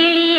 கிளி